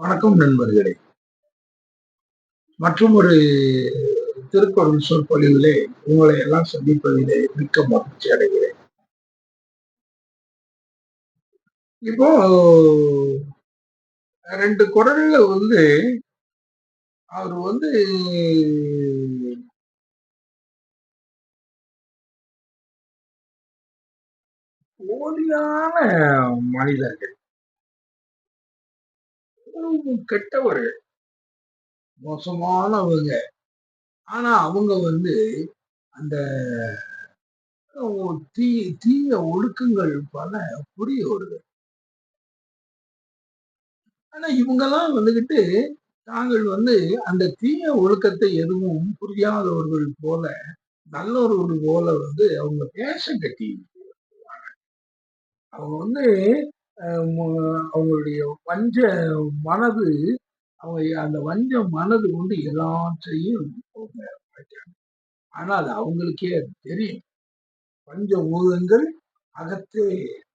வணக்கம் நண்பர்களே. மற்றும் ஒரு திருக்குறள் சொற்பொழிவிலே உங்களை எல்லாம் சந்திப்பதிலே மிக்க மகிழ்ச்சி அடைகிறேன். இப்போ ரெண்டு குரல்ல வந்து அவர் வந்து போலியான மனிதர்கள். கெட்டவர்கள் மோசமானவங்க. ஆனா அவங்க வந்து அந்த தீய தீய ஒழுக்கங்கள் பல புரிய வருது. ஆனா இவங்கெல்லாம் வந்துகிட்டு தாங்கள் வந்து அந்த தீய ஒழுக்கத்தை எதுவும் புரியாதவர்கள் போல நல்லவர்கள் போல வந்து அவங்க பேச கட்டி அவங்க வந்து அவங்களுடைய வஞ்ச மனது அவங்க அந்த வஞ்ச மனது கொண்டு எல்லாத்தையும் ஆனால் அவங்களுக்கே தெரியும். பஞ்ச ஊதங்கள் அகத்தே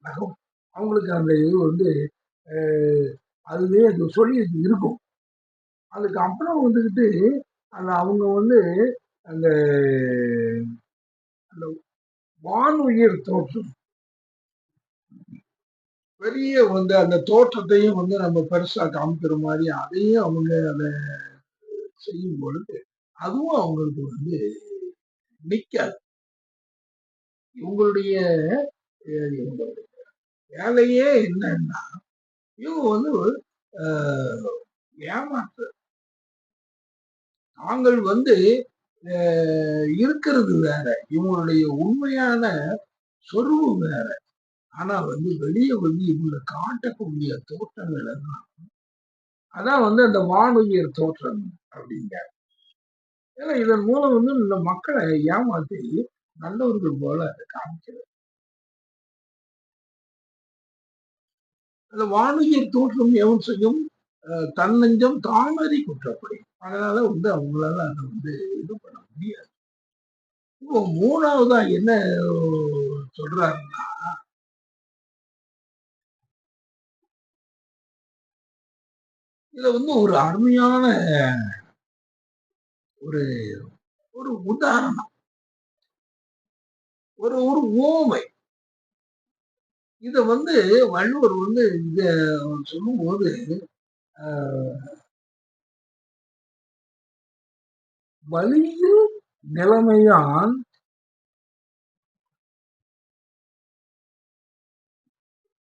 நகம். அவங்களுக்கு அந்த இது வந்து அதுவே அது சொல்லி இருக்கும். அதுக்கு அப்புறம் வந்துக்கிட்டு அந்த அவங்க வந்து அந்த அந்த வானுயிர் தோற்றம். பெரிய வந்து அந்த தோற்றத்தையும் வந்து நம்ம பெருசா காமிக்கிற மாதிரி அதையும் அவங்க அதை செய்யும் பொழுது அதுவும் அவங்களுக்கு வந்து நிக்காது. இவங்களுடைய வேலையே என்னன்னா இவங்க வந்து ஏமாற்று தாங்கள் வந்து இருக்கிறது வேற. இவங்களுடைய உண்மையான சொருவு வேற. ஆனா வந்து வெளியே வந்து இவங்க காட்டக்கூடிய தோற்றங்கள் எல்லாம் அதான் வந்து அந்த வானுயிர் தோற்றம் அப்படிங்க. ஏன்னா இதன் மூலம் வந்து இந்த மக்களை ஏமாத்தி நல்லவர்கள் போல அதை காமிக்கிறது. அந்த வானுயிர் தோற்றம் எவன் செய்யும்? தன்னஞ்சம் தாமரை குற்றப்படும் அதனால வந்து அவங்களால அதை வந்து இது பண்ண முடியாது. இப்போ மூணாவதா என்ன சொல்றாருன்னா இதுல வந்து ஒரு அருமையான ஒரு ஒரு உதாரணம். ஒரு ஒரு ஓமை. இத வந்து வள்ளுவர் வந்து இத சொல்லும் போது நிலைமையான்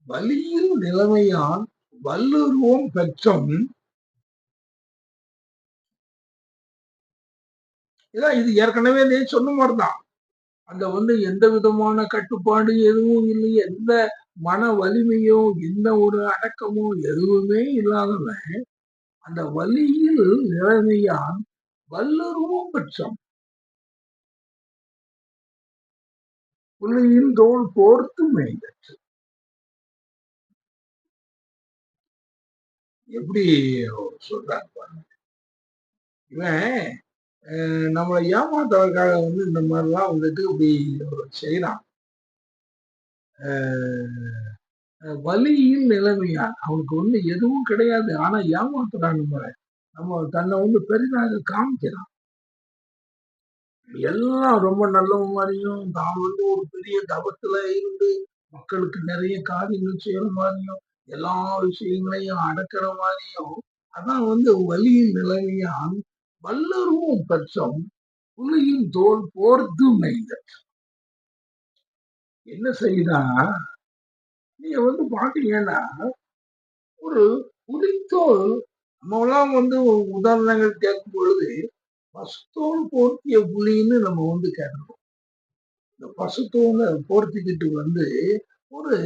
வழியில் நிலைமையான் வல்லுருவம் பெற்றம். இதான் இது ஏற்கனவே நீ சொன்ன மாதிரிதான். அந்த வந்து எந்த விதமான கட்டுப்பாடு எதுவும் இல்லை. எந்த மன வலிமையோ எந்த ஒரு அடக்கமோ எதுவுமே இல்லாதவன் அந்த வலியில் நிலைமையான் வல்லுருவம் பெற்றம். புள்ளியின் தோல் போர்த்து மேய்ந்தற்று எப்படி சொல்றாங்க பாருங்க. இவன் நம்மளை ஏமாத்துறதுக்காக வந்து இந்த மாதிரிலாம் வந்துட்டு இப்படி செய்யறான் வலியில் நிலைமையான். அவனுக்கு வந்து எதுவும் கிடையாது. ஆனா ஏமாத்துறான் நம்ம நம்ம தன்னை வந்து பெரிதாக காமிக்கிறான். எல்லாம் ரொம்ப நல்ல மாதிரியும் தான் வந்து ஒரு பெரிய தபத்துல இருந்து மக்களுக்கு நிறைய காரியங்கள் செய்யற மாதிரியும் எல்லா விஷயங்களையும் அடக்கிற மாதிரியும் அதான் வந்து வலியின் நிலைமையான் வல்லருவும் பட்சம் புலியின் தோல் போர்த்து மைந்த என்ன செய்தா? நீங்க வந்து பாத்தீங்கன்னா ஒரு புலித்தோல் நம்மளாம் வந்து உதாரணங்கள் கேட்கும் பொழுது பசுத்தோல் போர்த்திய புலின்னு நம்ம வந்து கேட்கிறோம். இந்த பசுத்தோலை போர்த்திக்கிட்டு வந்து ஒரு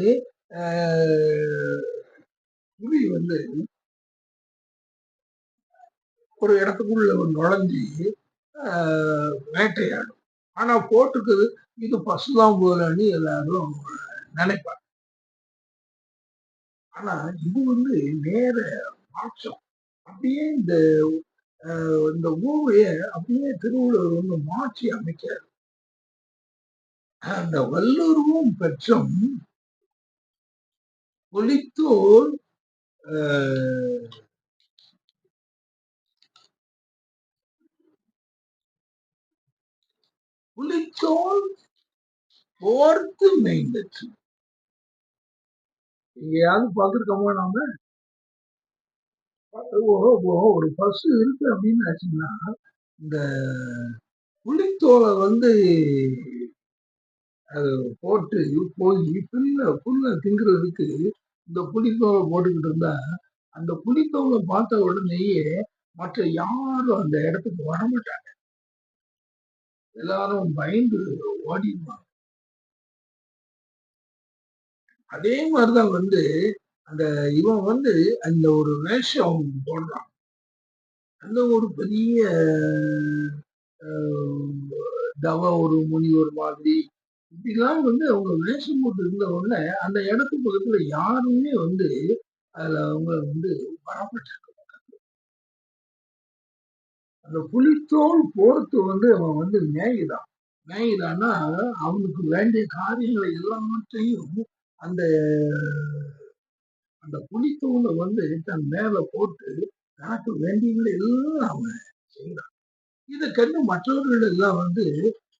புலி வந்து ஒரு இடத்துக்குள்ள நுழைஞ்சி வேட்டையாடும். ஆனா போட்டுக்குது இது பசுதான் போலன்னு எல்லாரும் நினைப்பாங்க. ஆனா இது வந்து நேர மாற்றம். அப்படியே இந்த இந்த ஊவைய அப்படியே திருவள்ளுவர் வந்து மாற்றி அமைக்காரு அந்த வல்லுருவும் பெற்றும் பொலித்தோல் Eh, புலிச்சோல் போர்த்து மெய்ந்தற்று. எங்கேயாவது பார்த்துருக்கோமா நாம? ஓஹோ ஓஹோ ஒரு பசு இருக்கு அப்படின்னு ஆச்சுன்னா இந்த புளித்தோலை வந்து அது போட்டு போய் புல்ல புல்ல திங்குறதுக்கு இந்த புலித்தோலை போட்டுக்கிட்டு இருந்தா அந்த புலித்தோலை பார்த்த உடனேயே மற்ற யாரும் அந்த இடத்துக்கு வரமாட்டாங்க. எல்லாரும் பயந்து ஓடிடுவாங்க. அதே மாதிரிதான் வந்து அந்த இவன் வந்து அந்த ஒரு வேஷம் போடுறான். அந்த ஒரு பெரிய தவ ஒரு முனிவர் மாதிரி இப்படிலாம் வந்து அவங்க வேஷம் போட்டு இருந்த உடனே அந்த இடத்து பக்கத்துல யாருமே வந்து அதுல அவங்க வந்து வரப்பட்டாங்க அந்த புலித்தோல் போர்த்து வந்து அவன் வந்து மேயுதான் மேயுதான்னா அவனுக்கு வேண்டிய காரியங்களை எல்லாவற்றையும் அந்த அந்த புலித்தோலை வந்து தன் மேல போட்டு தனக்கு வேண்டியவங்களை எல்லாம் அவன் செய்யறான் இதை கண்டு மற்றவர்கள் எல்லாம் வந்து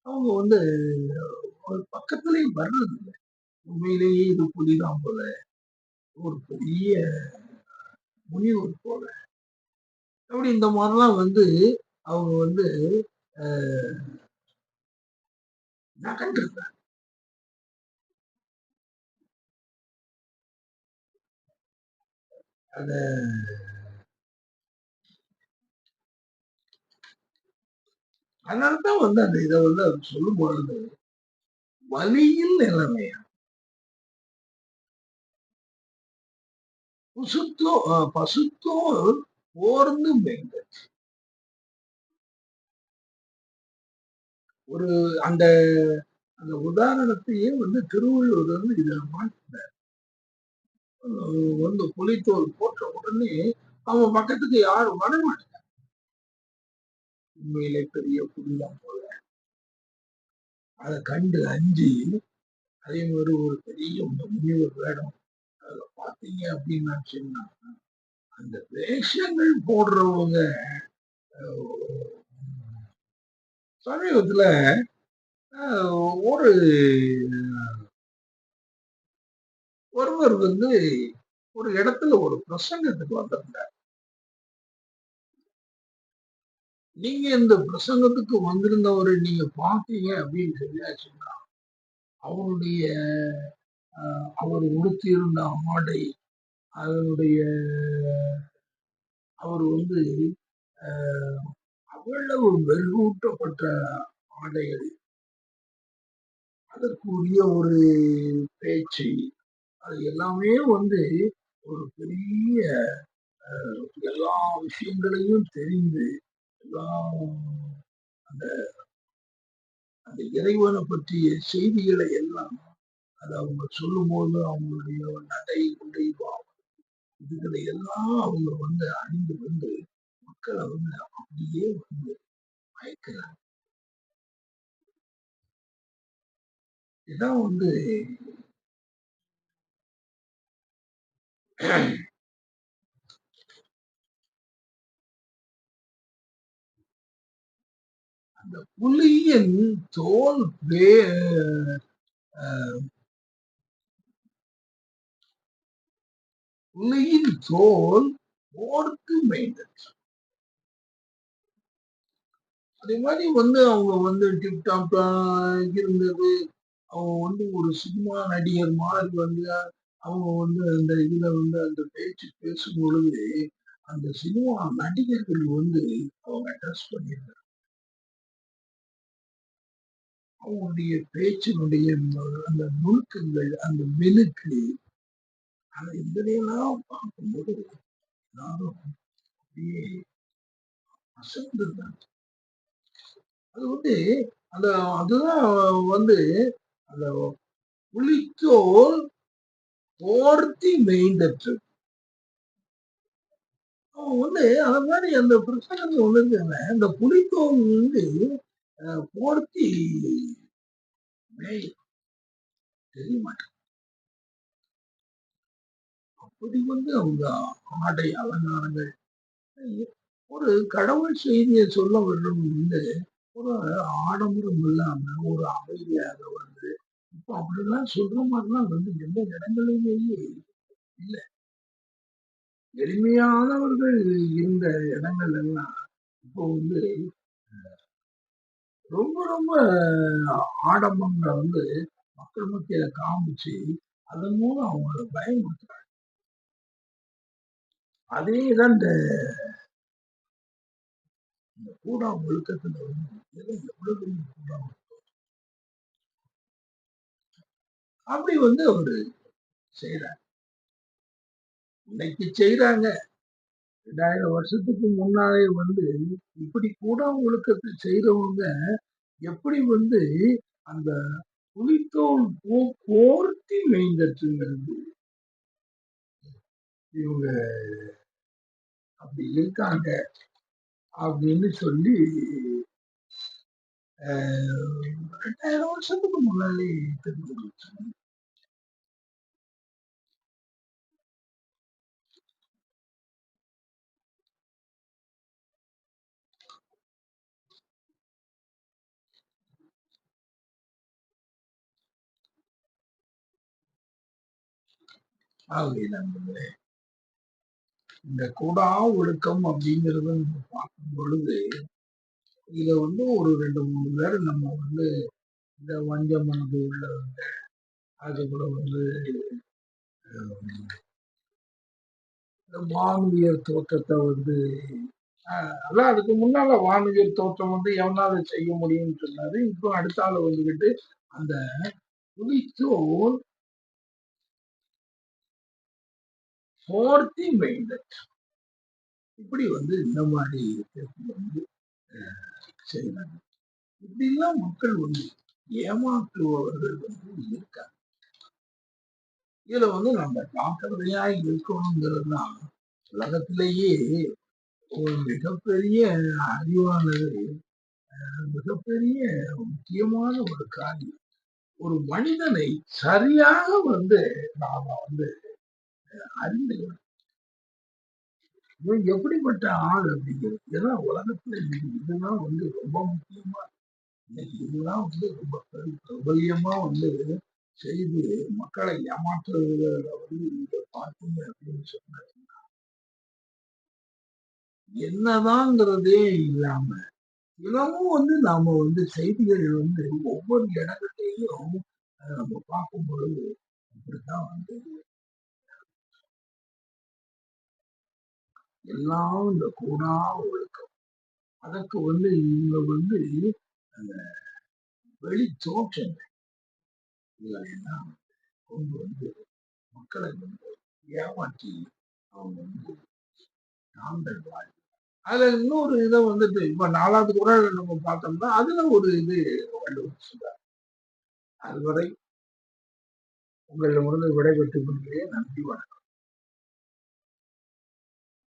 அவங்க வந்து அவர் பக்கத்திலேயே வர்றது இல்லை. உண்மையிலேயே இது புலிதான் போல. ஒரு பெரிய முனிவர் போல. அப்படி இந்த மாதிரிலாம் வந்து அவங்க வந்து அஹ், நகர்ந்துருக்காங்க அதனாலதான் வந்து அந்த இதை வந்து அவர் சொல்லும் பொழுது வலியில் நிலைமையா? புசுத்தோ அஹ், பசுத்தோல் ஓர்ந்து ஒரு அந்த அந்த உதாரணத்தையே வந்து திருவள்ளுவர் வந்து இதுல மாட்டினார் வந்து புலித்தோல் போட்ட உடனே அவன் பக்கத்துக்கு யாரும் வரமாட்டாங்க உண்மையிலே பெரிய புலிதான் போல. அதை கண்டு அஞ்சு அதே மாதிரி ஒரு பெரிய முனிவர் வேடம். அதுல பாத்தீங்க அப்படின்னு சொன்னா அந்த வேஷங்கள் போடுறவங்க சமீபத்துல ஒரு ஒருவர் வந்து ஒரு இடத்துல ஒரு பிரசங்கத்துக்கு வந்திருந்தார். நீங்க இந்த பிரசங்கத்துக்கு வந்திருந்தவரை நீங்க பார்த்தீங்க அப்படின்னு சொல்லியாச்சுன்னா அவருடைய அஹ், அவர் உடுத்தியிருந்த ஆடை அதனுடைய அவர் வந்து அவ்வளவு வெறுவூட்டப்பட்ட ஆடைகள் அதற்குரிய ஒரு பேச்சு அது எல்லாமே வந்து ஒரு பெரிய அஹ், எல்லா விஷயங்களையும் தெரிந்து அந்த அந்த இறைவனை பற்றிய செய்திகளை எல்லாம் அது அவங்க சொல்லும் போது அவங்களுடைய நடை உடை பாவம் இதுகளை எல்லாம் அவங்க வந்து அணிந்து வந்து மக்களை வந்து அப்படியே வந்து மயக்கிறாங்க. இதான் வந்து அந்த புலியின் தோல் வே புலியின் தோல் போர்த்து மெயின்டென்ஸ் அதே மாதிரி வந்து அவங்க வந்து டிப்டாப்பா இருந்தது. அவங்க வந்து ஒரு சினிமா நடிகர் மாதிரி வந்து அவங்க வந்து அந்த இதுல வந்து அந்த பேச்சு பேசும் பொழுது அந்த சினிமா நடிகர்கள் வந்து அவங்க ட்ரெஸ் பண்ணியிருந்தாங்க. அவங்களுடைய பேச்சினுடைய அந்த- நுணுக்கங்கள் அந்த மெனுக்கு அதை இதனையெல்லாம் பார்க்கும்போது எல்லாரும் அப்படியே அசந்திருந்தாங்க அது வந்து அந்த அதுதான் வந்து அந்த புலித்தோல் போர்த்தி மெய்ந்தற்று. அவன் வந்து அந்த மாதிரி அந்த பிரச்சனை ஒண்ணு அந்த புலித்தோல் வந்து போர்த்தி மேய் தெரிய மாட்டேன் அப்படி வந்து அவங்க ஆடை அலங்காரங்கள் ஒரு கடவுள் செய்தியை சொல்ல வேண்டும் வந்து ஒரு ஆடம்பரம் இல்லாம ஒரு அமைதியாக வந்து இப்போ அப்படிலாம் சொல்ற மாதிரிலாம் வந்து எந்த இடங்களிலேயே இல்லை. எளிமையானவர்கள் இருந்த இடங்கள் எல்லாம் இப்போ வந்து ரொம்ப ரொம்ப ஆடம்பங்களை வந்து மக்கள் மத்தியில காமிச்சு அதன் மூலம் அவங்கள பயமுறுத்துறாங்க. அதே தான் இந்த இந்த கூடா ஒழுக்கத்துல வந்து இதெல்லாம் எவ்வளவு கூடா அப்படி வந்து அவரு செய்யறாங்க இன்னைக்கு செய்யறாங்க ரெண்டாயிரம் வருஷத்துக்கு முன்னாலே வந்து இப்படி கூட ஒழுக்கத்தை செய்கிறவங்க எப்படி வந்து அந்த புலித்தோல் போ கோர்த்தி மேய்ந்தற்றுங்கிறது இவங்க அப்படி இருக்காங்க அப்படின்னு சொல்லி ரெண்டாயிரம் வருஷத்துக்கு முன்னாலே தெரிஞ்சு நண்பர்களே இந்த கூடா ஒழுக்கம் அப்படிங்கறத நம்ம பார்க்கும் பொழுது இத வந்து ஒரு ரெண்டு மூணு பேர் நம்ம வந்து இந்த வஞ்ச மனது உள்ளவங்க அது கூட வந்து இந்த வானுயர் தோற்றத்தை வந்து ஆஹ் அதான் அதுக்கு முன்னால வானுயர் தோற்றம் வந்து எவனால செய்ய முடியும்னு சொன்னாரு இப்போ அடுத்த ஆள் வந்துகிட்டு அந்த புலித்தோல் போர்த்தி மெயின்டென் இப்படி வந்து இந்த மாதிரி வந்து செய்யறாங்க இப்படிலாம் மக்கள் வந்து ஏமாற்றுபவர்கள் வந்து இருக்காங்க. இதுல வந்து நம்ம ஜாக்கிரதையா இருக்கணுங்கிறது தான் உலகத்திலேயே ஒரு மிகப்பெரிய அறிவானது மிகப்பெரிய முக்கியமான ஒரு காரியம். ஒரு மனிதனை சரியாக வந்து நாம வந்து அறிந்து இவன் எப்படிப்பட்ட ஆள் அப்படிங்கிறது. இதெல்லாம் உலகத்துல இதெல்லாம் இதுதான் வந்து ரொம்ப முக்கியமா இன்னைக்கு இதுதான் வந்து ரொம்ப பிரபல்யமா வந்து செய்து மக்களை ஏமாற்றுறதுல வந்து நீங்க பார்த்தீங்க அப்படின்னு சொன்னாங்க என்னதாங்கிறதே இல்லாம தினமும் வந்து நாம வந்து செய்திகள் வந்து ஒவ்வொரு இடங்கள்லையும் நம்ம பார்க்கும் பொழுது அப்படித்தான் வந்து எல்லாம் இந்த கூடா ஒழுக்கம். அதற்கு வந்து இவங்க வந்து அந்த வெளி தோற்றங்கள் இதெல்லாம் கொண்டு வந்து மக்களை வந்து ஏமாற்றி அவங்க வந்து நாங்கள் வாழ் அதுல இன்னொரு இதை வந்துட்டு இப்ப நாலாவது குரல் நம்ம பார்த்தோம்னா அதுல ஒரு இது வள்ளுவர் சொல்றார். அதுவரை உங்களிடமிருந்து விடைபெற்றுக் கொள்கிறேன். நன்றி வணக்கம்.